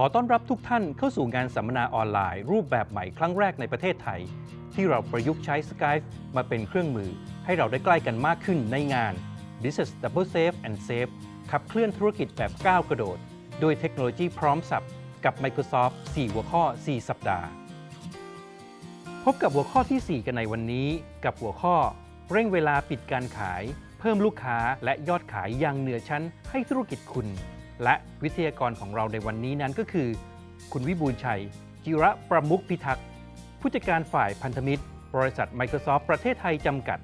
ขอต้อนรับทุกท่านเข้าสู่งานสัมมนาออนไลน์ รูปแบบใหม่ครั้งแรกในประเทศไทย ที่เราประยุกต์ใช้ Skype มาเป็นเครื่องมือ ให้เราได้ใกล้กันมากขึ้นในงาน Business Double Safe and Safe ขับเคลื่อนธุรกิจแบบก้าวกระโดด โดยเทคโนโลยีพร้อมสับกับ Microsoft 4 หัวข้อ 4 สัปดาห์ พบกับหัวข้อทีสี่4 กันในวันนี้ กับหัวข้อ เร่งเวลาปิดการขาย เพิ่มลูกค้าและยอดขายอย่างเหนือชั้นให้ธุรกิจคุณ และวิทยากรของเราในวันนี้นั้นก็คือ คุณวิบูลชัย จิระประมุขพิทักษ์ ผู้จัดการฝ่ายพันธมิตร บริษัท Microsoft ประเทศไทยจำกัด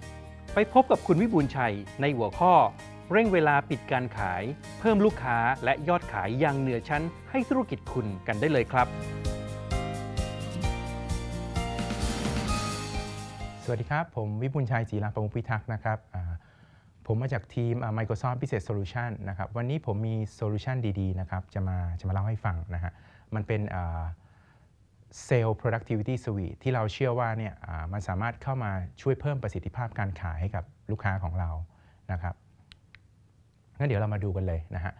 ไปพบกับคุณวิบูลชัยในหัวข้อ เร่งเวลาปิดการขาย เพิ่มลูกค้าและยอดขายอย่างเหนือชั้น ให้ธุรกิจคุณกันได้เลยครับ สวัสดีครับ ผมวิบุญชัยจีราประมุขพิทักษ์นะครับ ผมมาจากทีม Microsoft Business Solution นะครับ วันนี้ผมมีโซลูชันดีๆ นะครับ จะมาจะมาเล่าให้ฟังนะฮะ มันเป็นอ่า Sales Productivity Suite ที่เราเชื่อว่าเนี่ยมันสามารถเข้ามาช่วยเพิ่มประสิทธิภาพการขายให้กับลูกค้าของเรา นะครับงั้นเดี๋ยวเรามาดูกันเลยนะฮะ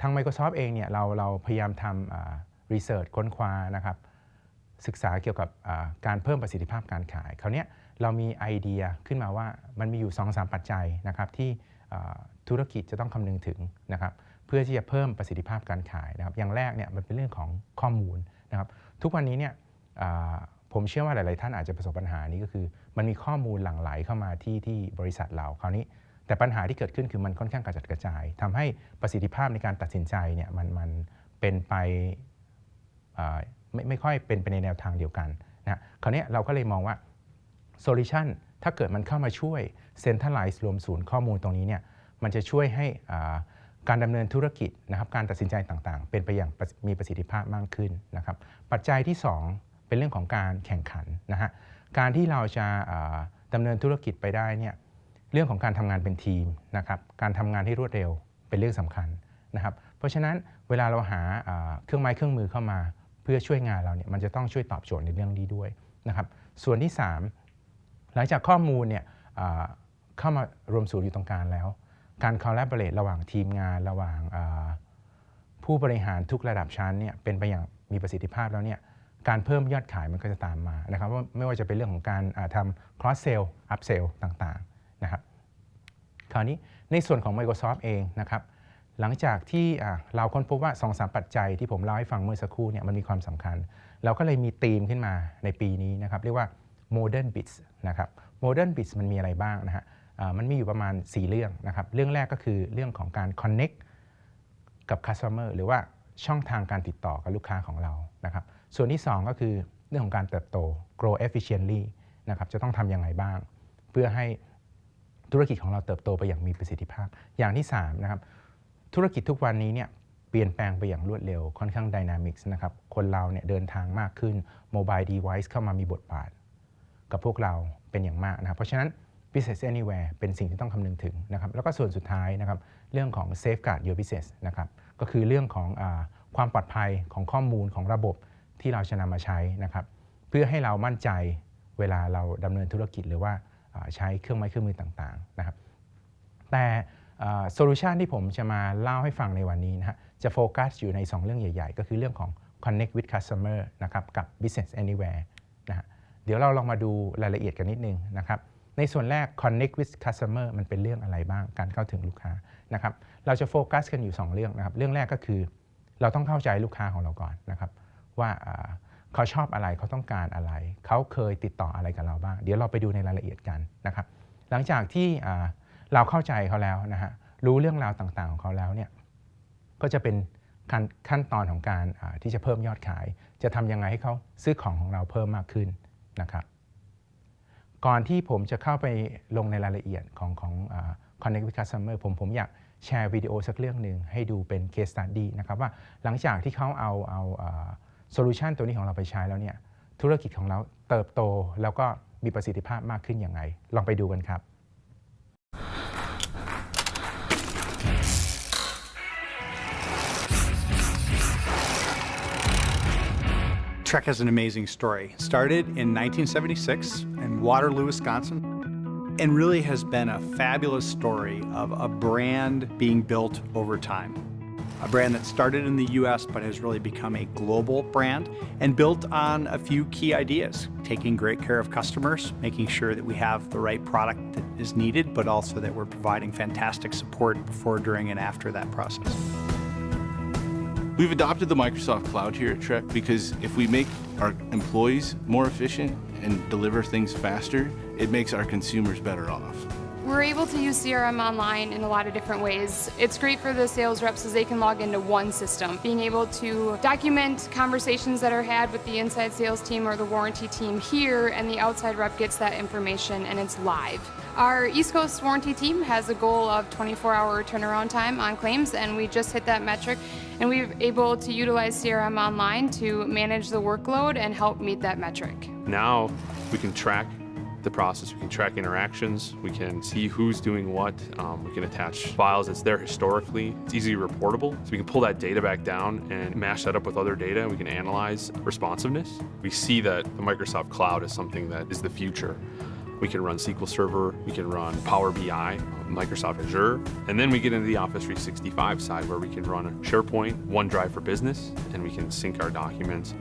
ทาง Microsoft เองเนี่ยเราเราพยายามทำอ่า research ค้นคว้านะครับ ศึกษาเกี่ยวกับการเพิ่มประสิทธิภาพการขาย คราวเนี้ย เรามีไอเดียขึ้นมาว่ามันมีอยู่ 2-3 ปัจจัยนะครับที่ธุรกิจจะต้องคำนึงถึงนะครับเพื่อที่จะเพิ่มประสิทธิภาพการขายนะครับอย่างแรกเนี่ยมันเป็นเรื่องของข้อมูลนะครับทุกวันนี้เนี่ยผมเชื่อว่าหลาย ๆ ท่านอาจจะประสบปัญหานี้ก็คือ มันมีข้อมูลหลั่งไหลเข้ามาที่ที่บริษัทเราคราวนี้ แต่ปัญหาที่เกิดขึ้นคือมันค่อนข้างกระจัดกระจายทำให้ประสิทธิภาพในการตัดสินใจเนี่ยมันมันเป็นไปไม่ไม่ค่อยเป็นไปในแนวทางเดียวกันนะคราวนี้เราก็เลยมองว่า โซลูชันถ้าเกิดมันเข้ามาช่วยเซ็นทรัลไลซ์รวมศูนย์ข้อมูลตรงนี้เนี่ยมันจะช่วยให้การดำเนินธุรกิจนะครับการตัดสินใจต่างๆ เป็นไปอย่างมีประสิทธิภาพมากขึ้นนะครับปัจจัยที่ 2 เป็นเรื่องของการแข่งขันนะฮะการที่เราจะอ่าดำเนินธุรกิจไปได้เนี่ยเรื่องของการทำงานเป็นทีมนะครับการทำงานที่รวดเร็วเป็นเรื่องสำคัญนะครับเพราะฉะนั้นเวลาเราหาอ่าเครื่องไม้เครื่องมือเข้ามา เพื่อช่วยงานเราเนี่ยมันจะต้องช่วยตอบโจทย์ในเรื่องนี้ด้วยนะครับส่วนที่ 3 หลังจากข้อมูลเนี่ยเข้ามารวมศูนย์อยู่ตรงกลางแล้ว การ collaborate ระหว่างทีมงานระหว่างผู้บริหารทุกระดับชั้นเนี่ยเป็นไปอย่างมีประสิทธิภาพแล้วเนี่ยการเพิ่มยอดขายมันก็จะตามมานะครับว่าไม่ว่าจะเป็นเรื่องของการทำ cross sell up sell ต่างๆนะครับคราวนี้ในส่วนของ Microsoft เองนะครับหลังจากที่เราค้นพบว่า 2-3ปัจจัยที่ผมเล่าให้ฟังเมื่อสักครู่เนี่ยมันมีความสำคัญ เราก็เลยมีธีมขึ้นมาในปีนี้นะครับเรียกว่า Modern Bits นะครับ Modern Bits มันมีอะไรบ้างนะฮะมันมีอยู่ประมาณ 4 เรื่องนะครับ เรื่องแรกก็คือเรื่องของการ Connect กับ Customer หรือว่าช่องทางการติดต่อกับลูกค้าของเรานะครับ ส่วนที่ 2 ก็คือเรื่องของการเติบโต grow efficiently นะครับจะต้องทำยังไงบ้าง เพื่อให้ธุรกิจของเราเติบโตไปอย่างมีประสิทธิภาพ อย่างที่3นะครับธุรกิจทุกวันนี้เนี่ยเปลี่ยนแปลงไปอย่างรวดเร็วค่อนข้างดินามิกส์นะครับ คนเราเนี่ยเดินทางมากขึ้นโมบายดีไวซ์เข้ามามีบทบาท กับพวกเราเป็นอย่างมากนะครับเพราะฉะนั้น business anywhere เป็นสิ่งที่ต้องคำนึงถึงนะครับแล้วก็ส่วนสุดท้ายนะครับเรื่องของ safeguard your business นะครับก็คือเรื่องของอความปลอดภัยของข้อมูลของระบบที่เราจะนำมาใช้นะครับเพื่อให้เรามั่นใจเวลาเราดำเนินธุรกิจหรือว่าาใช้เครื่องไม้เครื่องมือต่างๆนะครับแต่โซลูชันที่ผมจะมาเล่าให้ฟังในวันนี้นะฮะจะโฟกัสอยู่ใน 2 เรื่องใหญ่ ๆ ก็คือเรื่องของ Connect with Customer นะครับกับ Business Anywhere เดี๋ยวเราลองมาดูรายละเอียดกันนิดนึงนะครับในส่วนแรก Connect with Customer มันเป็นเรื่องอะไรบ้างการเข้าถึงลูกค้านะครับเราจะโฟกัสกันอยู่ 2 เรื่องนะครับเรื่องแรกก็คือ เราต้องเข้าใจลูกค้าของเราก่อนนะครับว่าเขาชอบอะไรเขาต้องการอะไร เขาเคยติดต่ออะไรกับเราบ้าง เดี๋ยวเราไปดูในรายละเอียดกันนะครับหลังจากที่เราเข้าใจเขาแล้วนะฮะรู้เรื่องราวต่างๆของเขาแล้วเนี่ยก็จะเป็นขั้นนตอนของการที่จะเพิ่มยอดขาย จะทำยังไงให้เขาซื้อของของเราเพิ่มมากขึ้น นะครับก่อนที่ผมจะเข้าไปลงในรายละเอียดของของอ่า Connect with Customer ผมผมอยากแชร์วิดีโอสักเรื่องหนึ่งให้ดูเป็น case study นะครับว่าหลังจากที่เขาเอาเอาโซลูชันตัวนี้ของเราไปใช้แล้วเนี่ยธุรกิจของเราเติบโตแล้วก็มีประสิทธิภาพมากขึ้นอย่างไรลองไปดูกันครับ Trek has an amazing story. Started in 1976 in Waterloo, Wisconsin, and really has been a fabulous story of a brand being built over time. a brand that started in the US but has really become a global brand and built on a few key ideas taking great care of customers, making sure that we have the right product that is needed, but also that we're providing fantastic support before, during, and after that process. We've adopted the Microsoft Cloud here at Trek because if we make our employees more efficient and deliver things faster, it makes our consumers better off. We're able to use CRM online in a lot of different ways. It's great for the sales reps as they can log into one system. Being able to document conversations that are had with the inside sales team or the warranty team here, and the outside rep gets that information and it's live. Our East Coast warranty team has a goal of 24 hour turnaround time on claims, and we just hit that metric. And we're able to utilize CRM online to manage the workload and help meet that metric. Now we can track the process, we can track interactions, we can see who's doing what, um, we can attach files that's there historically. It's easily reportable, so we can pull that data back down and mash that up with other data. We can analyze responsiveness. We see that the Microsoft Cloud is something that is the future. We can run SQL Server, we can run Power BI, Microsoft Azure, and then we get into the Office 365 side where we can run SharePoint, OneDrive for Business, and we can sync our documents.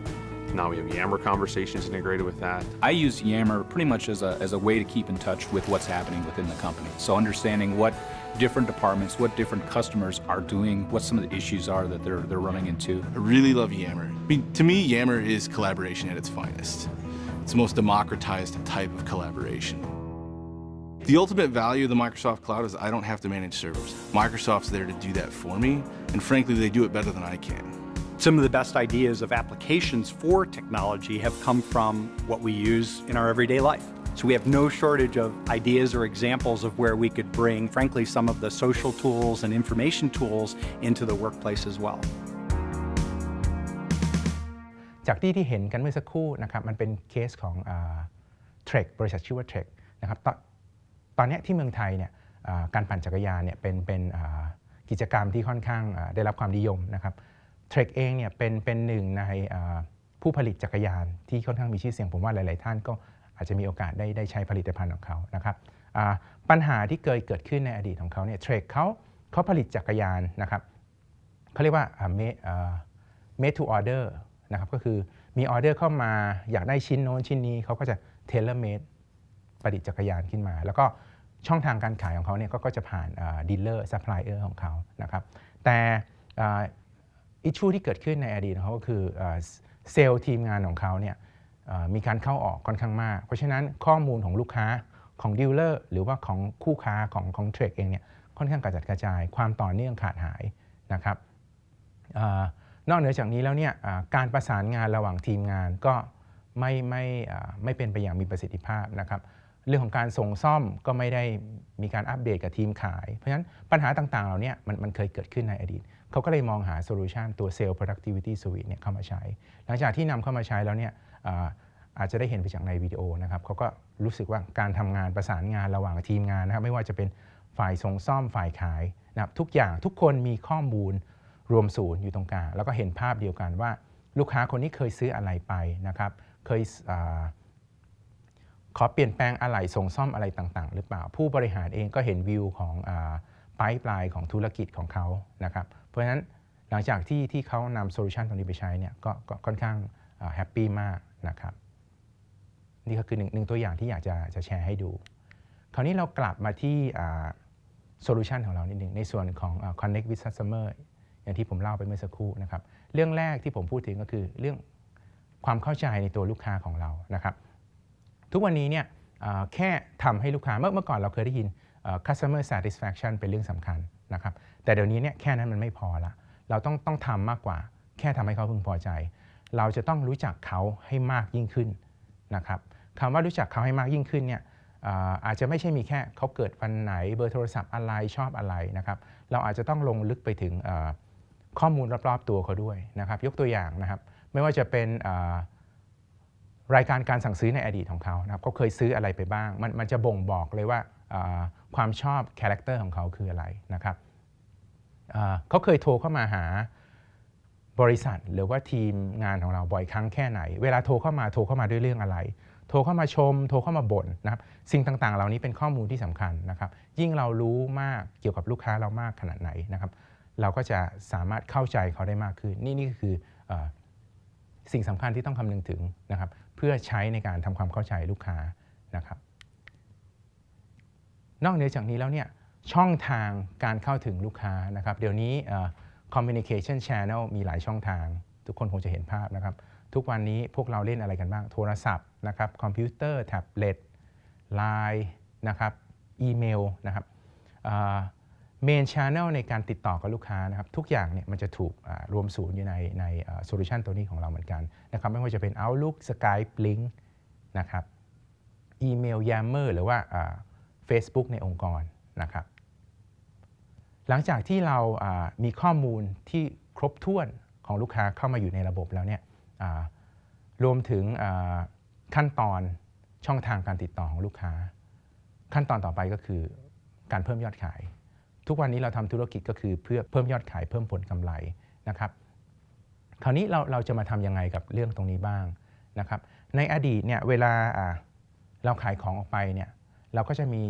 Now we have Yammer conversations integrated with that. I use Yammer pretty much as a, as a way to keep in touch with what's happening within the company. So understanding what different departments, what different customers are doing, what some of the issues are that they're, they're running into. I really love Yammer. I mean, to me, Yammer is collaboration at its finest. It's the most democratized type of collaboration. The ultimate value of the Microsoft Cloud is I don't have to manage servers. Microsoft's there to do that for me, and frankly, they do it better than I can. Some of the best ideas of applications for technology have come from what we use in our everyday life. So we have no shortage of ideas or examples of where we could bring, frankly, some of the social tools and information tools into the workplace as well. จากที่ที่เห็นกันเมื่อสักครู่นะครับมันเป็นเคสของเทรคบริษัทชื่อว่าเทรคนะครับตอนตอนนี้ที่เมืองไทยเนี่ยการปั่นจักรยานเนี่ยเป็นเป็นกิจกรรมที่ค่อนข้างได้รับความนิยมนะครับเทรคเองเนี่ยเป็นเป็นหนึ่งในผู้ผลิตจักรยานที่ค่อนข้างมีชื่อเสียงผมว่าหลาย ๆ ท่านก็อาจจะมีโอกาสได้ได้ใช้ผลิตภัณฑ์ของเขานะครับปัญหาที่เคยเกิดขึ้นในอดีตของเขาเนี่ยเทรคเขาเขาผลิตจักรยานนะครับเขาเรียกว่าอ่า made อ่า made to order นะครับก็คือมีออเดอร์เข้ามาอยากได้ชิ้นโน้นชิ้นนี้เขาก็จะ tailor made ประดิษฐ์จักรยานขึ้นมา แล้วก็ช่องทางการขายของเขาเนี่ยก็จะผ่านดีลเลอร์ซัพพลายเออร์ของเขานะครับแต่อิชชูที่เกิดขึ้นในอดีตของเขาก็คือเซลล์ทีมงานของเขาเนี่ยมีการเข้าออกค่อนข้างมาก เพราะฉะนั้นข้อมูลของลูกค้าของดีลเลอร์หรือว่าของคู่ค้าของของเทรดเองเนี่ยค่อนข้างกระจัดกระจายความต่อเนื่องขาดหายนะครับ นอกเหนือจากนี้แล้วเนี่ยการประสานงานระหว่างทีมงานก็ไม่ไม่อ่ไม่เป็นไปอย่างมีประสิทธิภาพนะครับ เรื่องของการส่งซ่อมก็ไม่ได้มีการอัปเดตกับทีมขาย เพราะฉะนั้นปัญหาต่างๆเหล่านี้มันมันเคยเกิดขึ้นในอดีต เขาก็เลยมองหาโซลูชันตัว Sales Productivity Suite เนี่ยเข้ามาใช้ หลังจากที่นำเข้ามาใช้แล้วเนี่ยอาอาจจะได้เห็นไปจากในวิดีโอนะครับเขาก็รู้สึกว่าการทำงานประสานงานระหว่างทีมงานนะครับไม่ว่าจะเป็นฝ่ายส่งซ่อมฝ่ายขายนะครับทุกอย่างทุกคนมีข้อมูล รวมศูนย์อยู่ตรงกลางแล้วก็เห็นภาพเดียวกันว่า ลูกค้าคนนี้เคยซื้ออะไรไปนะครับ เคยอขอเปลี่ยนแปลงอะไรส่งซ่อมอะไรต่างๆ หรือเปล่า ผู้บริหารเองก็เห็นวิวของปลายปลายของธุรกิจของเขานะครับ เพราะฉะนั้นหลังจากที่ที่เขานำโซลูชันตรงนี้ไปใช้เนี่ยก็ก็ค่อนข้างแฮปปี้มากนะครับ นี่ก็คือหนึ่งหนึ่งตัวอย่างที่อยากจะจะแชร์ให้ดู คราวนี้เรากลับมาที่โซลูชันของเรานิดหนึ่งในส่วนของอ่า Connect with Customer อย่างที่ผมเล่าไปเมื่อสักครู่นะครับ เรื่องแรกที่ผมพูดถึงก็คือเรื่องความเข้าใจในตัวลูกค้าของเรานะครับ ทุกวันนี้เนี่ยแค่ทำให้ลูกค้าเมื่อเมื่อก่อนเราเคยได้ยิน customer satisfaction เป็นเรื่องสำคัญนะครับ แต่เดี๋ยวนี้เนี่ยแค่นั้นมันไม่พอละ เราต้องต้องทำมากกว่า แค่ทำให้เขาพึงพอใจ เราจะต้องรู้จักเขาให้มากยิ่งขึ้นนะครับคำว่ารู้จักเขาให้มากยิ่งขึ้นเนี่ยอาจจะไม่ใช่มีแค่เขาเกิดวันไหนเบอร์โทรศัพท์อะไรชอบอะไรนะครับ เราอาจจะต้องลงลึกไปถึง ข้อมูลรอบๆตัวเขาด้วยนะครับยกตัวอย่างนะครับ ไม่ว่าจะเป็นรายการการสั่งซื้อในอดีตของเขานะครับเขาเคยซื้ออะไรไปบ้าง มันมันจะบ่งบอกเลยว่าความชอบคาแรคเตอร์ของเขาคืออะไรนะครับเขาเคยโทรเข้ามาหาบริษัทหรือว่าทีมงานของเราบ่อยครั้งแค่ไหน เวลาโทรเข้ามาโทรเข้ามาด้วยเรื่องอะไร โทรเข้ามาชม โทรเข้ามาบ่นนะครับสิ่งต่างๆ เหล่านี้เป็นข้อมูลที่สำคัญนะครับ ยิ่งเรารู้มากเกี่ยวกับลูกค้าเรามากขนาดไหนนะครับ เราก็จะสามารถเข้าใจเขาได้มากขึ้น นี่นี่คืออสิ่งสำคัญที่ต้องคำนึงถึงนะครับ เพื่อใช้ในการทำความเข้าใจลูกค้านะครับ นอกเหนือจากนี้แล้วเนี่ยช่องทางการเข้าถึงลูกค้านะครับ เดี๋ยวนี้ communication channel มีหลายช่องทาง ทุกคนคงจะเห็นภาพนะครับ ทุกวันนี้พวกเราเล่นอะไรกันบ้าง โทรศัพท์นะครับคอมพิวเตอร์แท็บเล็ตไลน์นะครับอีเมลนะครับ เมนช n นลในการติดต่อกับลูกค้านะครับทุกอย่างเนี่ยมันจะถูกรวมศูนย์อยู่ในในโซลูชันตัวนี้ของเราเหมือนกันนะครับไม่ว่าจะเป็น Outlook Skype Link นะครับอีเมล Yammer หรือว่า Facebook ในองค์กรนะครับหลังจากที่เรามีข้อมูลที่ครบถ้วนของลูกค้าเข้ามาอยู่ในระบบแล้วเนี่ยรวมถึงขั้นตอนช่องทางการติดต่อของลูกค้า ขั้นตอนต่อไปก็คือการเพิ่มยอดขาย ทุกวันนี้เราทำธุรกิจก็คือเพื่อเพิ่มยอดขายเพิ่มผลกำไรนะครับ คราวนี้เราเราจะมาทำยังไงกับเรื่องตรงนี้บ้างนะครับ ในอดีตเนี่ยเวลาเราขายของออกไปเนี่ยเราก็จะมี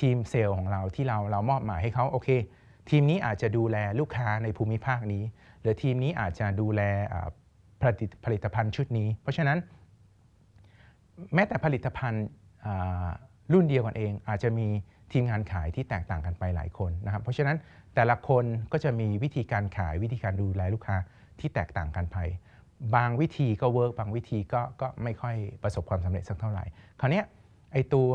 ทีมเซลล์ของเราที่เราเรามอบหมายให้เขาโอเค ทีมนี้อาจจะดูแลลูกค้าในภูมิภาคนี้ หรือทีมนี้อาจจะดูแลผลิตผลิตภัณฑ์ชุดนี้ เพราะฉะนั้น แม้แต่ผลิตภัณฑ์รุ่นเดียวกันเอง อาจจะมี ทีมงานขายที่แตกต่างกันไปหลายคนนะครับ เพราะฉะนั้นแต่ละคนก็จะมีวิธีการขายวิธีการดูแลลูกค้าที่แตกต่างกันไป บางวิธีก็เวิร์กบางวิธีก็ก็ไม่ค่อยประสบความสำเร็จสักเท่าไหร่ คราวนี้ไอตัว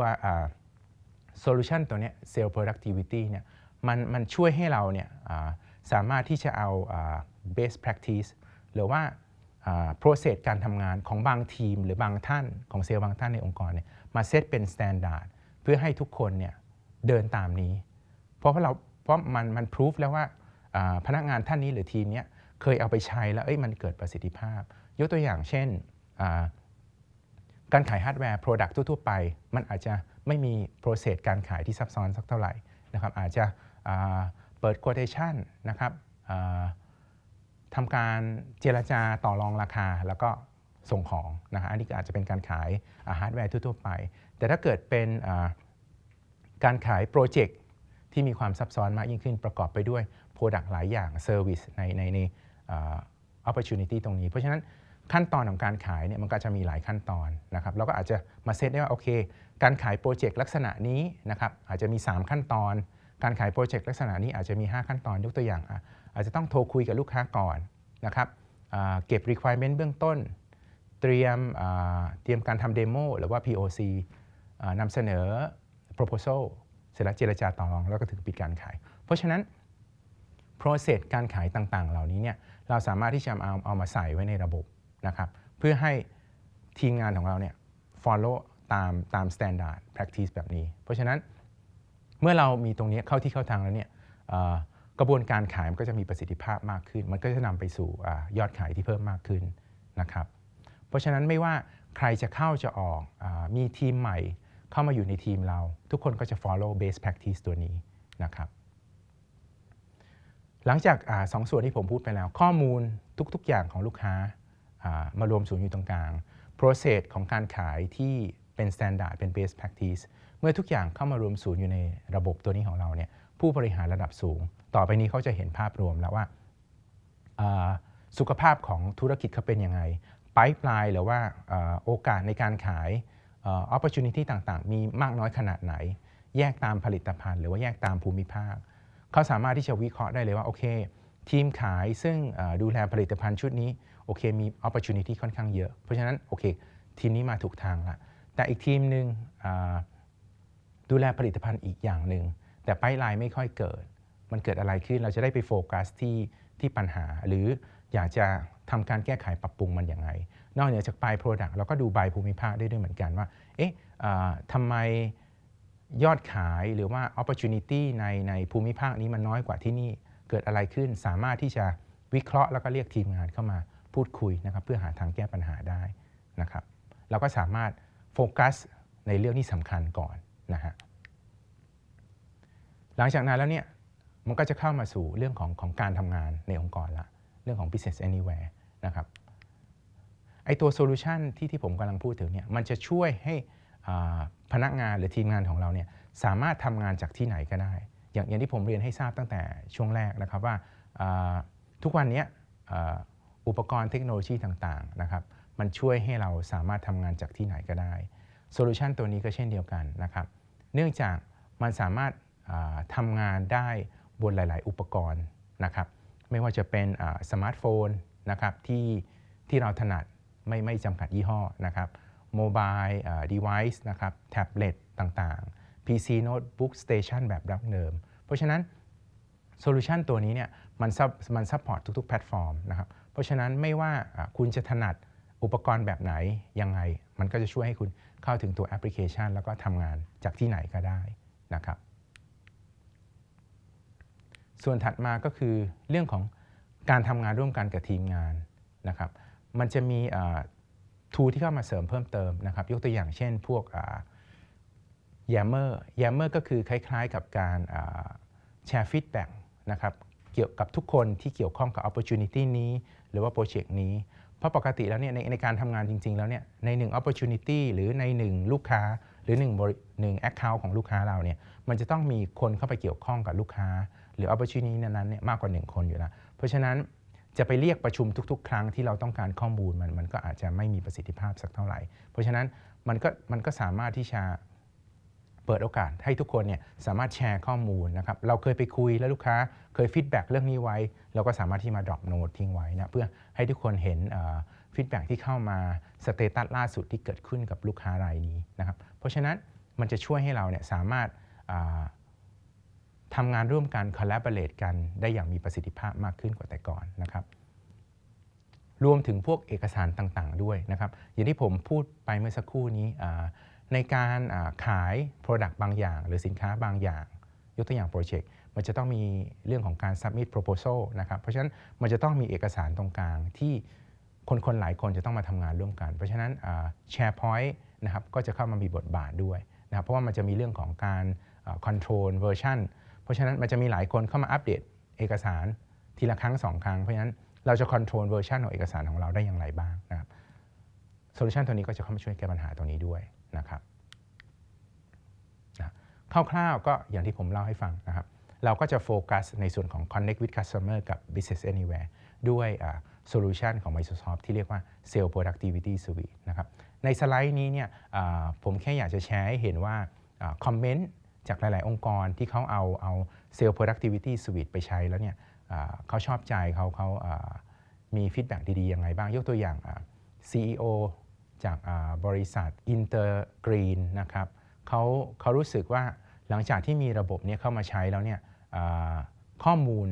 โซลูชันตัวนี้ย Sales Productivity เนี่ยมันมันช่วยให้เราเนี่ยสามารถที่จะเอา best practice หรือว่าอ่า process การทำงานของบางทีม หรือบางท่านของเซลล์บางท่านในองค์กรเนี่ยมาเซตเป็น standard เพื่อให้ทุกคนเนี่ย เดินตามนี้ เพราะว่าเราเพราะมันมันพิสูจแล้วว่าพนักงานท่านนี้หรือทีมเนี้ยเคยเอาไปใช้แล้วเอ้ยมันเกิดประสิทธิภาพ ยกตัวอย่างเช่น การขายฮาร์ดแวร์ Product ทั่ว ๆ ไป มันอาจจะไม่มี process การขายที่ซับซ้อนสักเท่าไหร่นะครับอาจจะเปิด quotation นะครับทำการเจรจาต่อรองราคาแล้วก็ส่งของนะฮะอันนี้อาจจะเป็นการขายฮาร์ดแวร์ทั่ว ๆ ไป แต่ถ้าเกิดเป็น การขายโปรเจกต์ที่มีความซับซ้อนมากยิ่งขึ้นประกอบไปด้วย Product หลายอย่าง Service ในในในเอ่อ opportunity ตรงนี้ เพราะฉะนั้นขั้นตอนของการขายเนี่ยมันก็จะมีหลายขั้นตอนนะครับเราก็อาจจะมาเซตได้ว่าโอเค การขายโปรเจกต์ลักษณะนี้นะครับอาจจะมี 3 ขั้นตอน การขายโปรเจกต์ลักษณะนี้อาจจะมี 5 ขั้นตอนยกตัวอย่างอาจจะต้องโทรคุยกับลูกค้าก่อนนะครับเก็บ requirement เบื้องต้น เตรียมเตรียมการทำเดโมหรือว่า POC อ่านำเสนอ proposal เสร็จแล้วเจรจาต่อรองแล้วก็ถึงปิดการขาย เพราะฉะนั้น process การขายต่างๆ เหล่านี้เนี่ยเราสามารถที่จะเอาเอามาใส่ไว้ในระบบนะครับเพื่อให้ทีมงานของเราเนี่ย follow ตามตาม standard practice แบบนี้ เพราะฉะนั้นเมื่อเรามีตรงนี้เข้าที่เข้าทางแล้วเนี่ยกระบวนการขายมันก็จะมีประสิทธิภาพมากขึ้น มันก็จะนำไปสู่อยอดขายที่เพิ่มมากขึ้นนะครับ เพราะฉะนั้นไม่ว่าใครจะเข้าจะออกอมีทีมใหม่ เข้ามาอยู่ในทีมเรา ทุกคนก็จะ follow best practice ตัวนี้นะครับ หลังจากอาสองส่วนที่ผมพูดไปแล้ว ข้อมูลทุก ๆ อย่างของลูกค้าามารวมศูนย์อยู่ตรงกลาง process ของการขายที่เป็น standard เป็น best practice เมื่อทุกอย่างเข้ามารวมศูนย์อยู่ในระบบตัวนี้ของเราเนี่ยผู้บริหารระดับสูง ต่อไปนี้เขาจะเห็นภาพรวมแล้วว่าาสุขภาพของธุรกิจเขาเป็นยังไง pipeline หรือว่าอ่าโอกาสในการขาย โอ่า opportunity ต่างๆ มีมากน้อยขนาดไหน แยกตามผลิตภัณฑ์ หรือว่าแยกตามภูมิภาค เขาสามารถที่จะวิเคราะห์ได้เลยว่าโอเค ทีมขายซึ่งดูแลผลิตภัณฑ์ชุดนี้โอเคมี opportunity ค่อนข้างเยอะ เพราะฉะนั้นโอเคทีมนี้มาถูกทางละแต่อีกทีมหนึ่งดูแลผลิตภัณฑ์อีกอย่างหนึ่งแต่ไปลน์ไม่ค่อยเกิด มันเกิดอะไรขึ้นเราจะได้ไปโฟกัสที่ที่ปัญหา หรืออยากจะทำการแก้ไขปรับปรุงมันอย่างไร นอกเหนือจากปลาย Product เราก็ดูบายภูมิภาคได้ด้วยเหมือนกันว่า เอ๊ะทำไมยอดขายหรือว่า opportunity ในในภูมิภาคนี้มันน้อยกว่าที่นี่ เกิดอะไรขึ้น สามารถที่จะวิเคราะห์แล้วก็เรียกทีมงานเข้ามาพูดคุยนะครับเพื่อหาทางแก้ปัญหาได้นะครับ เราก็สามารถโฟกัสในเรื่องที่สำคัญก่อนนะฮะ หลังจากนั้นแล้วเนี่ยมันก็จะเข้ามาสู่เรื่องของของการทำงานในองค์กรละ เรื่องของ business anywhere นะครับ ไอตัวโซลูชันที่ที่ผมกำลังพูดถึงเนี่ยมันจะช่วยให้พนักงานหรือทีมงานของเราเนี่ยสามารถทำงานจากที่ไหนก็ได้ อย่างอย่างที่ผมเรียนให้ทราบตั้งแต่ช่วงแรกนะครับว่าทุกวันนี้อุปกรณ์เทคโนโลยีต่างๆนะครับมันช่วยให้เราสามารถทำงานจากที่ไหนก็ได้โซลูชันตัวนี้ก็เช่นเดียวกันนะครับเนื่องจากมันสามารถทำงานได้บนหลาย ๆ อุปกรณ์นะครับไม่ว่าจะเป็นสมาร์ทโฟนนะครับที่ที่เราถนัด ไม่ไม่จำกัดยี่ห้อนะครับโมบายเดเวิ์นะครับแท็บเล็ตต่างๆ PC Notebook Station แบบดั้งเดิม เพราะฉะนั้นโซลูชันตัวนี้เนี่ยมันซับมันซัพพอร์ตทุกๆแพลตฟอร์มนะครับเพราะฉะนั้นไม่ว่าคุณจะถนัดอุปกรณ์แบบไหน ยังไง มันก็จะช่วยให้คุณเข้าถึงตัวแอปพลิเคชัน แล้วก็ทำงานจากที่ไหนก็ได้นะครับ ส่วนถัดมาก็คือเรื่องของการทำงานร่วมกันกับทีมงานนะครับ มันจะมีทูที่เข้ามาเสริมเพิ่มเติมนะครับ ยกตัวอย่างเช่นพวกยมเมอร์ยมเมอร์ก็คือคล้ายๆกับการแชร์ฟีดแบ็กนะครับเกี่ยวกับทุกคนที่เกี่ยวข้องกับ opportunity นี้ หรือว่าโปรเจกต์นี้ เพราะปกติแล้วเนี่ยในในการทำงานจริง ๆ แล้วเนี่ยใน1 opportunity หรือใน1ลูกค้า หรือ1บริหนึ่ง account ของลูกค้าเราเนี่ยมันจะต้องมีคนเข้าไปเกี่ยวข้องกับลูกค้า หรือ opportunity นั้นๆเนี่ยมากกว่า 1 คนอยู่แล้ว เพราะฉะนั้น จะไปเรียกประชุมทุก ๆ ครั้งที่เราต้องการข้อมูลมันมันก็อาจจะไม่มีประสิทธิภาพสักเท่าไหร่ เพราะฉะนั้นมันก็มันก็สามารถที่จะเปิดโอกาสให้ทุกคนเนี่ยสามารถแชร์ข้อมูลนะครับเราเคยไปคุยแล้วลูกค้าเคยฟีดแบ็กเรื่องนี้ไว้ เราก็สามารถที่มา drop note ทิ้งไว้นะเพื่อให้ทุกคนเห็นฟีดแบ็กที่เข้ามาสเตตัสล่าสุดที่เกิดขึ้นกับลูกค้ารายนี้นะครับเพราะฉะนั้นมันจะช่วยให้เราเนี่ยสามารถ ทำงานร่วมกัน collaborate กันได้อย่างมีประสิทธิภาพมากขึ้นกว่าแต่ก่อนนะครับ รวมถึงพวกเอกสารต่างๆ ด้วยนะครับ อย่างที่ผมพูดไปเมื่อสักครู่นี้ในการอ่าขาย Product บางอย่าง หรือสินค้าบางอย่าง ยกตัวอย่างโปรเจกต์มันจะต้องมีเรื่องของการ submit proposal นะครับ เพราะฉะนั้นมันจะต้องมีเอกสารตรงกลางที่คนคนๆหลายคนจะต้องมาทำงานร่วมกัน เพราะฉะนั้น SharePoint นะครับก็จะเข้ามามีบทบาทด้วยนะครับเพราะว่ามันจะมีเรื่องของการอ่า control version ราะฉะนั้นมันจะมีหลายคนเข้ามาอัปเดตเอกสารทีละครั้งสองครั้ง เพราะฉะนั้นเราจะ control version ของเอกสารของเราได้อย่างไรบ้างนะครับโซลูชันตัวนี้ก็จะเข้ามาช่วยแก้ปัญหาตรงนี้ด้วยนะครับนะคร่าวๆก็อย่างที่ผมเล่าให้ฟังนะครับ เราก็จะโฟกัสในส่วนของ Connect with Customer กับ Business Anywhere ด้วยโซลูชันของ Microsoft ที่เรียกว่า Sales Productivity Suite นะครับในสไลด์นี้เนี่ยผมแค่อยากจะแชร์ให้เห็นว่าคอมเมนต์ จากหลาย ๆ องค์กรที่เขาเอาเอา Sales Productivity Suite ไปใช้แล้วเนี่ยเขาชอบใจเขาเขามีฟีดแบ็กดี ๆ ยังไงบ้าง ยกตัวอย่าง CEO จากบริษัท Intergreen นะครับเขาเขารู้สึกว่าหลังจากที่มีระบบเนี้เข้ามาใช้แล้วเนี่ยข้อมูล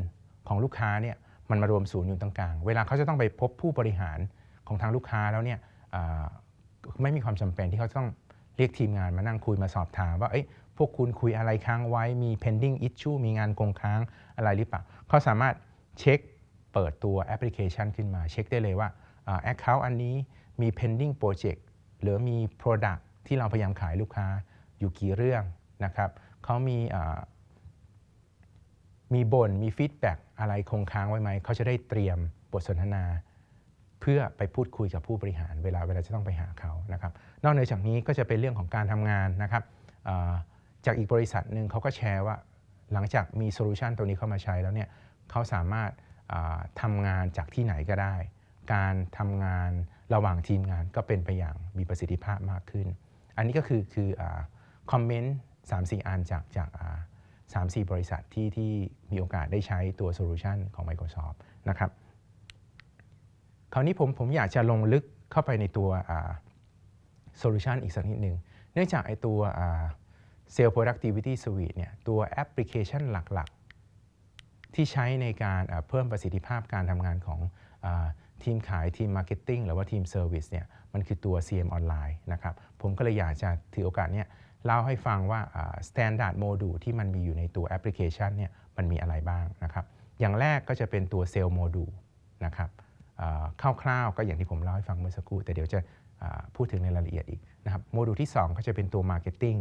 ของลูกค้าเนี่ยมันมารวมศูนย์อยู่ตรงกลาง เวลาเขาจะต้องไปพบผู้บริหารของทางลูกค้าแล้วเนี่ยไม่มีความจำเป็นที่เขาต้องเรียกทีมงานมานั่งคุยมาสอบถามว่าเอ้ย พวกคุณคุยอะไรค้างไว้มี pending issue มีงานคงค้างอะไรหรือเปล่าเขาสามารถเช็คเปิดตัวแอปพลิเคชันขึ้นมา เช็คได้เลยว่าอ่า account อันนี้มี pending project หรือมี product ที่เราพยายามขายลูกค้าอยู่กี่เรื่องนะครับเขามีมีบน่นมีฟีดแบ็กอะไรคงค้างไว้ไหม เขาจะได้เตรียมบทสนทนา เพื่อไปพูดคุยกับผู้บริหารเวลาเวลาจะต้องไปหาเขานะครับ นอกเหนือจากนี้ก็จะเป็นเรื่องของการทำงานนะครับ จากอีกบริษัทหนึ่งเขาก็แชร์ว่า หลังจากมีโซลูชันตัวนี้เข้ามาใช้แล้วเนี่ยเขาสามารถอ่าทำงานจากที่ไหนก็ได้ การทำงานระหว่างทีมงานก็เป็นไปอย่างมีประสิทธิภาพมากขึ้น อันนี้ก็คือคือคอมเมนต์สามสี่อันจากจากอ่า3-4บริษัทที่ที่มีโอกาสได้ใช้ตัวโซลูชันของ Microsoft นะครับ คราวนี้ผมผมอยากจะลงลึกเข้าไปในตัวโซลูชันอีกสักนิดหนึ่ง เนื่องจากไอตัว Sales Productivity Suite เนี่ยตัวแอปพลิเคชันหลักๆ ที่ใช้ในการเพิ่มประสิทธิภาพการทำงานของอทีมขายทีมมาร์เก็ตติ้งหรือว่าทีมเซอร์วิสเนี่ยมันคือตัว CM ออนไลน์นะครับผมก็เลยอยากจะถือโอกาสเนี้ยเล่าให้ฟังว่า standard module ที่มันมีอยู่ในตัวแอปพลิเคชันเนี่ยมันมีอะไรบ้างนะครับ อย่างแรกก็จะเป็นตัว Sales Module นะครับคร่าวๆก็อย่างที่ผมเล่าให้ฟังเมื่อสักครู่ แต่เดี๋ยวจะพูดถึงในรายละเอียดอีกนะครับ โมดูลที่ 2 ก็จะเป็นตัว Marketing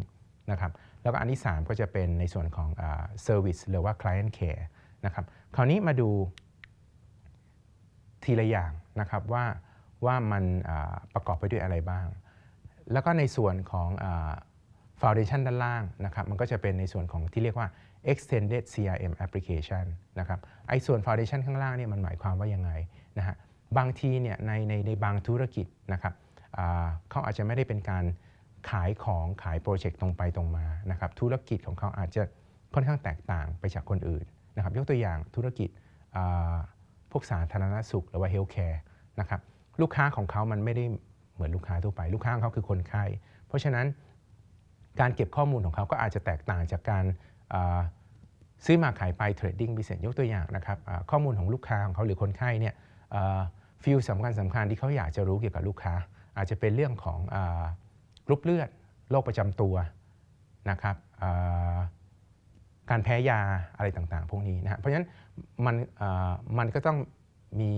นะครับแล้วก็อันที่ 3 ก็จะเป็นในส่วนของอ่า Service หรือว่า Client Care นะครับคราวนี้มาดูทีละอย่างนะครับว่าว่ามันประกอบไปด้วยอะไรบ้าง แล้วก็ในส่วนของอา foundation ด้านล่างนะครับมันก็จะเป็นในส่วนของที่เรียกว่า extended CRM application นะครับไอ้ส่วน foundation ข้างล่างเนี่ยมันหมายความว่ายังไงนะฮะบางทีเนี่ยในในในบางธุรกิจนะครับเขาอาจจะไม่ได้เป็นการ ขายของขายโปรเจกต์ตรงไปตรงมานะครับธุรกิจของเขาอาจจะค่อนข้างแตกต่างไปจากคนอื่นนะครับยกตัวอย่างธุรกิจพวกสาธารณสุขหรือว่า healthcare นะครับลูกค้าของเขามันไม่ได้เหมือนลูกค้าทั่วไป ลูกค้าของเขาคือคนไข้ เพราะฉะนั้นการเก็บข้อมูลของเขาก็อาจจะแตกต่างจากการซื้อมาขายไปเทรดดิ้งบิสเนสยกตัวอย่างนะครับข้อมูลของลูกค้าของเขาหรือคนไข้เนี่ยฟิลสำคัญสำคัญที่เขาอยากจะรู้เกี่ยวกับลูกค้า อาจจะเป็นเรื่องของ กรุ๊ปเลือดโรคประจำตัวนะครับการแพ้ยาอะไรต่างๆ พวกนี้นะฮะเพราะฉะนั้นมันมันก็ต้องมี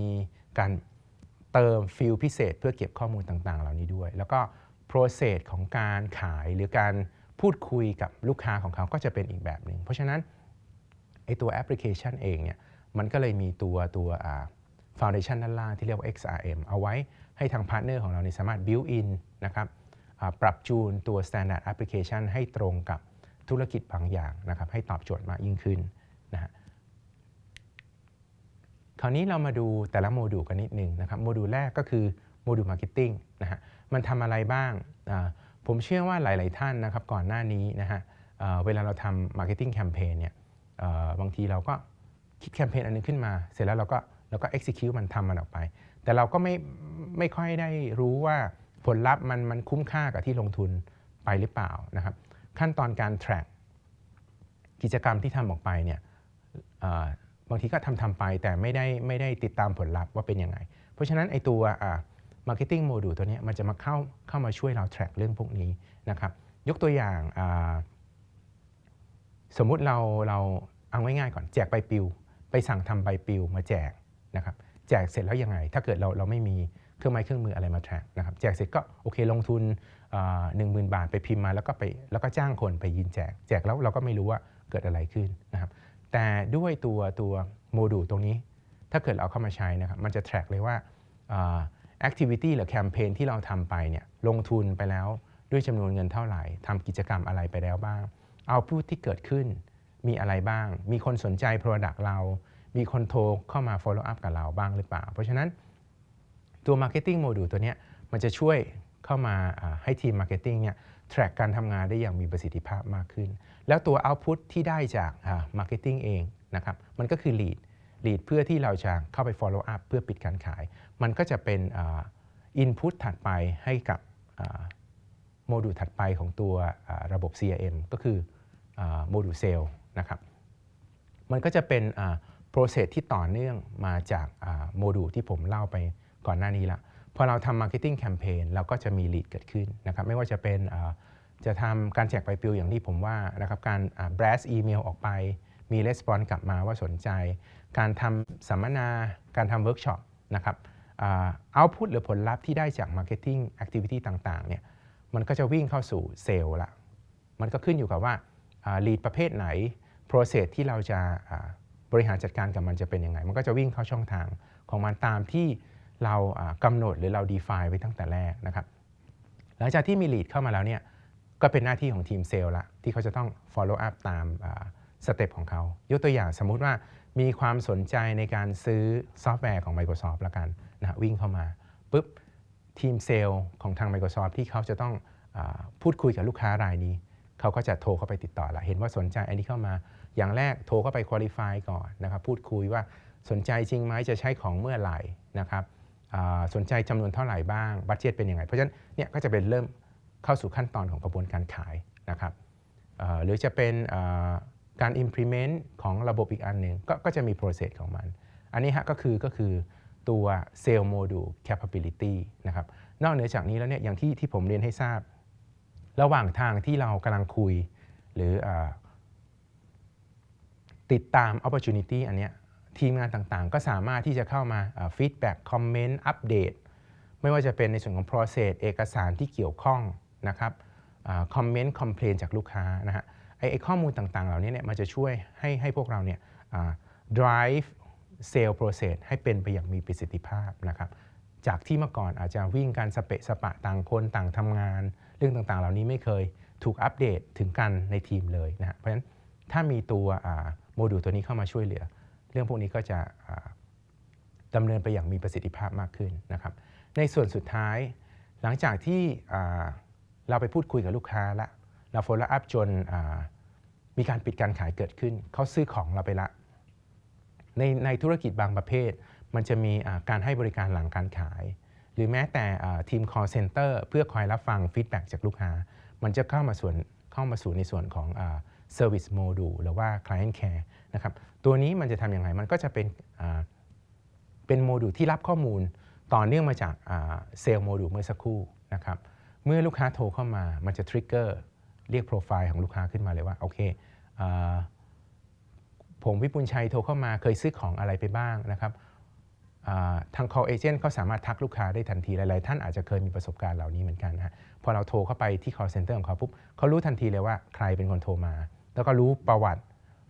การเติมฟิลพิเศษ เพื่อเก็บข้อมูลต่างๆ เหล่านี้ด้วย แล้วก็ process ของการขายหรือการพูดคุยกับลูกค้าของเขาก็จะเป็นอีกแบบหนึ่งเพราะฉะนั้นไอตัวแอปพลิเคชันเองเนี่ยมันก็เลยมีตัวตัวอ่า foundation ด้านล่างที่เรียกว่า XRM เอาไว้ให้ทางพาร์ทเนอร์ของเราเนี่ยสามารถ build in นะครับ ปรับจูนตัว standard application ให้ตรงกับธุรกิจบางอย่างนะครับให้ตอบโจทย์มากยิ่งขึ้นนะฮะคราวนี้เรามาดูแต่ละโมดูลกันนิดนึงนะครับโมดูลแรกก็คือโมดูลมาร์เก็ตติ้งนะฮะมันทำอะไรบ้างผมเชื่อว่าหลาย ๆ ท่านนะครับก่อนหน้านี้นะฮะเเวลาเราทำมาร์เก็ตติ้งแคมเปญเนี่ยบางทีเราก็คิดแคมเปญอันนึงขึ้นมา เสร็จแล้วเราก็เราก็ execute มันทำมันออกไป แต่เราก็ไม่ไม่ค่อยได้รู้ว่า ผลลัพธ์มันมันคุ้มค่ากับที่ลงทุนไปหรือเปล่านะครับ ขั้นตอนการ track กิจกรรมที่ทำออกไปเนี่ยบางทีก็ทำทำไปแต่ไม่ได้ไม่ได้ติดตามผลลัพธ์ว่าเป็นยังไง เพราะฉะนั้นไอตัวอ่า marketing module ตัวนี้มันจะมาเข้าเข้ามาช่วยเรา track เรื่องพวกนี้นะครับยกตัวอย่างสมมุติเราเราเอาง่ายๆก่อนแจกใบปลิว ไปสั่งทำใบปลิวมาแจกนะครับแจกเสร็จแล้วยังไง ถ้าเกิดเราเราไม่มี เครื่องไม้เครื่องมืออะไรมา track นะครับแจกเสร็จก็โอเคลงทุนหนึ่งหมื่นบาทไปพิมพ์มาแล้วก็ไปแล้วก็จ้างคนไปยืนแจก แจกแล้วเราก็ไม่รู้ว่าเกิดอะไรขึ้นนะครับแต่ด้วยตัวตัวโมดูลตรงนี้ ถ้าเกิดเราเอาเข้ามาใช้นะครับมันจะ track เลยว่าแอคทิวิตี้หรือแคมเปญที่เราทำไปเนี่ยลงทุนไปแล้วด้วยจำนวนเงินเท่าไหร่ทำกิจกรรมอะไรไปแล้วบ้าง เอาพูดที่เกิดขึ้นมีอะไรบ้าง มีคนสนใจ Product เรา มีคนโทรเข้ามา follow up กับเราบ้างหรือเปล่า เพราะฉะนั้น ตัว Marketing Module ตัวนี้มันจะช่วยเข้ามาให้ทีม Marketing เนี่ย track การทำงานได้อย่างมีประสิทธิภาพมากขึ้น แล้วตัว output ที่ได้จาก Marketing เองนะครับมันก็คือ lead lead เพื่อที่เราจะเข้าไป follow up เพื่อปิดการขาย มันก็จะเป็น input ถัดไปให้กับโมดูลถัดไปของตัวระบบ CRM ก็คือโมดูลเซลนะครับ มันก็จะเป็น process ที่ต่อเนื่องมาจากโมดูลที่ผมเล่าไป ก่อนหน้านี้ละพอเราทำ marketing campaign เราก็จะมี lead เกิดขึ้นนะครับไม่ว่าจะเป็นจะทำการแจกใบปลิวอย่างที่ผมว่านะครับการอ่า blast อีเมลออกไป มี response กลับมาว่าสนใจ การทำสัมมนา การทำเวิร์กช็อปนะครับเอาพุตหรือผลลัพธ์ที่ได้จาก marketing activity ต่างๆเนี่ยมันก็จะวิ่งเข้าสู่เซลล์ละมันก็ขึ้นอยู่กับว่า lead ประเภทไหน process ที่เราจะบริหารจัดการกับมันจะเป็นยังไง มันก็จะวิ่งเข้าช่องทางของมันตามที่ เราอ่ากำหนดหรือเรา define ไว้ตั้งแต่แรกนะครับ หลังจากที่มี lead เข้ามาแล้วเนี่ยก็เป็นหน้าที่ของทีมเซลล์ละที่เขาจะต้อง follow up ตามสเต็ปของเขา ยกตัวอย่างสมมุติว่ามีความสนใจในการซื้อซอฟต์แวร์ของ Microsoft ละกันนะวิ่งเข้ามาปุ๊บทีมเซลล์ของทาง Microsoft ที่เขาจะต้องอพูดคุยกับลูกค้ารายนี้ เขาก็จะโทรเข้าไปติดต่อละเห็นว่าสนใจอันนี้เข้ามา อย่างแรกโทรเข้าไป qualify ก่อนนะครับพูดคุยว่าสนใจจริงไหมจะใช้ของเมื่อไหร่นะครับ สนใจจำนวนเท่าไหร่บ้างบัตเจตเป็นยังไง เพราะฉะนั้นเนี่ยก็จะเป็นเริ่มเข้าสู่ขั้นตอนของกระบวนการขายนะครับหรือจะเป็นเอ่อการ implement ของระบบอีกอันหนึ่งกก็จะมี process ของมัน อันนี้ฮะก็คือก็คือตัว sale module capability นะครับนอกเหนือจากนี้แล้วเนี่ยอย่างที่ที่ผมเรียนให้ทราบ ระหว่างทางที่เรากำลังคุยหรือเออติดตาม opportunity อันเนี้ย ทีมงานต่างๆ ก็สามารถที่จะเข้ามา feedback comment อัปเดตไม่ว่าจะเป็นในส่วนของ process เอกสารที่เกี่ยวข้องนะครับคอมเมนต์คอมเพลนจากลูกค้านะฮะไอ้ไอข้อมูลต่างๆ เหล่านี้เนี่ยมันจะช่วยให้ให้พวกเราเนี่ย drive sale process ให้เป็นไปอย่างมีประสิทธิภาพนะครับจากที่เมื่อก่อนอาจจะวิ่งการสเปะสปะต่างคนต่างทำงาน เรื่องต่างๆ เหล่านี้ไม่เคยถูกอัปเดตถึงกันในทีมเลยนะเพราะฉะนั้นถ้ามีตัวโมดูลตัวนี้เข้ามาช่วยเหลือ เรื่องพวกนี้ก็จะอ่าดำเนินไปอย่างมีประสิทธิภาพมากขึ้นนะครับ ในส่วนสุดท้าย หลังจากที่เราไปพูดคุยกับลูกค้าละเรา follow up จนมีการปิดการขายเกิดขึ้น เขาซื้อของเราไปละ ในในธุรกิจบางประเภท มันจะมีการให้บริการหลังการขาย หรือแม้แต่ทีม call center เพื่อคอยรับฟังฟีดแบ็จากลูกค้า มันจะเข้ามาส่วนเข้ามาสู่ในส่วนของอ service module หรือว่า client care นะครับตัวนี้มันจะทำอย่างไรมันก็จะเป็นเป็นโมดูลที่รับข้อมูลต่อเนื่องมาจากเซลล์โมดูลเมื่อสักครู่นะครับเมื่อลูกค้าโทรเข้ามามันจะทริกเกอร์เรียกโปรไฟล์ของลูกค้าขึ้นมาเลยว่าโอเคอผมวิปุลชัยโทรเข้ามาเคยซื้อของอะไรไปบ้างนะครับทาง call agent เขาสามารถทักลูกค้าได้ทันทีหลาย ๆ ท่านอาจจะเคยมีประสบการณ์เหล่านี้เหมือนกันนะฮะพอเราโทรเข้าไปที่ call center ของเขาปุ๊บเขารู้ทันทีเลยว่าใครเป็นคนโทรมา แล้วก็รู้ประวัติ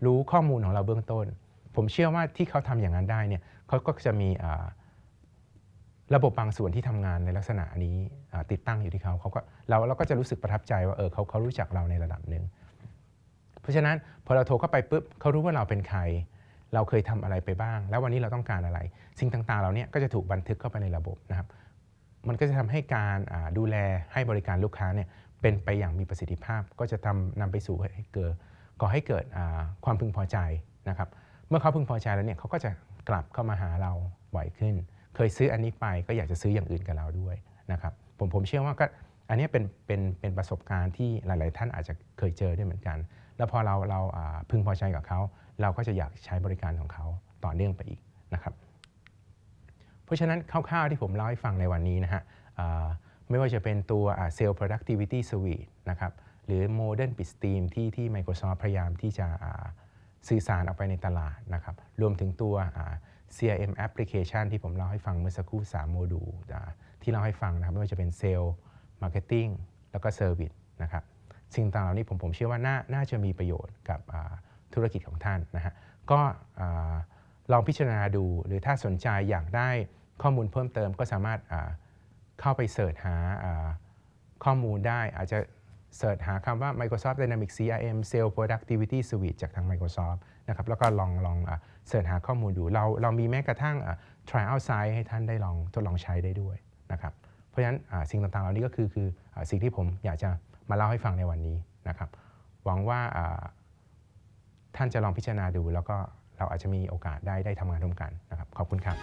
รู้ข้อมูลของเราเบื้องต้น ผมเชื่อว่าที่เขาทำอย่างนั้นได้เนี่ยเขาก็จะมีระบบบางส่วนที่ทำงานในลักษณะนี้ติดตั้งอยู่ที่เขาเขาก็เราเราก็จะรู้สึกประทับใจว่าเออเขาเขารู้จักเราในระดับหนึ่งเพราะฉะนั้นพอเราโทรเข้าไปปุ๊บเขารู้ว่าเราเป็นใคร เราเคยทำอะไรไปบ้าง แล้ววันนี้เราต้องการอะไร สิ่งต่างๆเราเนี่ยก็จะถูกบันทึกเข้าไปในระบบนะครับ มันก็จะทำให้การดูแลให้บริการลูกค้าเนี่ยเป็นไปอย่างมีประสิทธิภาพ ก็จะทำนำไปสู่ให้เกิด ก่อให้เกิดความพึงพอใจนะครับ เมื่อเขาพึงพอใจแล้วเนี่ยเขาก็จะกลับเข้ามาหาเราบ่อยขึ้น เคยซื้ออันนี้ไปก็อยากจะซื้ออย่างอื่นกับเราด้วยนะครับ ผมผมเชื่อว่าก็อันนี้เป็นเป็นเป็นประสบการณ์ที่หลาย ๆ ท่านอาจจะเคยเจอด้วยเหมือนกัน แล้วพอเราเราพึงพอใจกับเขา เราก็จะอยากใช้บริการของเขาต่อเนื่องไปอีกนะครับ เพราะฉะนั้นคร่าว ๆ ที่ผมเล่าให้ฟังในวันนี้นะฮะไม่ว่าจะเป็นตัว Sales Productivity Suite นะครับ หรือ Modern Bit Stream ที่ที่ Microsoft พยายามที่จะสื่อสารออกไปในตลาดนะครับ รวมถึงตัว CRM Application ที่ผมเล่าให้ฟังเมื่อสักครู่ 3 โมดูลที่เล่าให้ฟังนะครับ ไม่ว่าจะเป็น Sales Marketing แล้วก็ Service นะครับ สิ่งต่างเหล่านี้ผมผมเชื่อว่าน่าน่าจะมีประโยชน์กับธุรกิจของท่านนะฮะ ก็ลองพิจารณาดู หรือถ้าสนใจอยากได้ข้อมูลเพิ่มเติมก็สามารถเข้าไปเสิร์ชหาข้อมูลได้อาจจะ เสิร์ชหาคำว่า Microsoft Dynamics CRM Sales Productivity Suite จากทาง Microsoft นะครับแล้วก็ลองลองเสิร์ชหาข้อมูลดูเราเรามีแม้กระทั่ง trial site ให้ท่านได้ลองทดลองใช้ได้ด้วยนะครับเพราะฉะนั้นอ่าสิ่งต่างๆเหล่านี้ก็คือคือสิ่งที่ผมอยากจะมาเล่าให้ฟังในวันนี้นะครับหวังว่าอ่าท่านจะลองพิจารณาดู แล้วก็เราอาจจะมีโอกาสได้ได้ทำงานร่วมกันนะครับขอบคุณครับ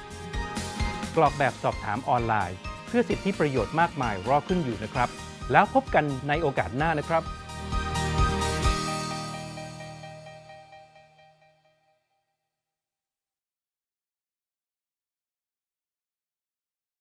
กรอกแบบสอบถามออนไลน์ เพื่อสิทธิประโยชน์มากมายรอขึ้นอยู่นะครับ แล้วพบกันในโอกาสหน้านะครับ